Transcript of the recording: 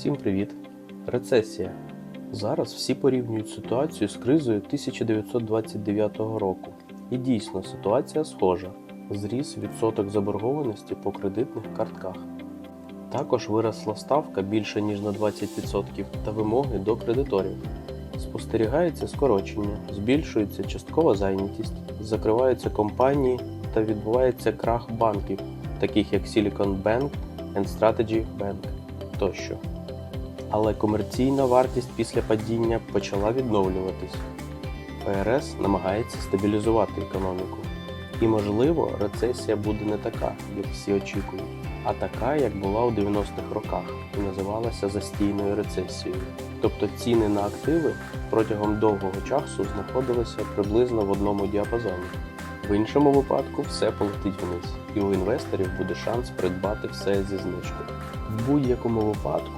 Всім привіт! Рецесія. Зараз всі порівнюють ситуацію з кризою 1929 року. І дійсно ситуація схожа. Зріс відсоток заборгованості по кредитних картках. Також виросла ставка більше ніж на 20% та вимоги до кредиторів. Спостерігається скорочення, збільшується часткова зайнятість, закриваються компанії та відбувається крах банків, таких як Silicon Bank and Strategy Bank тощо. Але комерційна вартість після падіння почала відновлюватись. ФРС намагається стабілізувати економіку. І, можливо, рецесія буде не така, як всі очікують, а така, як була у 90-х роках і називалася застійною рецесією. Тобто ціни на активи протягом довгого часу знаходилися приблизно в одному діапазоні. В іншому випадку все полетить вниз, і у інвесторів буде шанс придбати все зі знижкою. В будь-якому випадку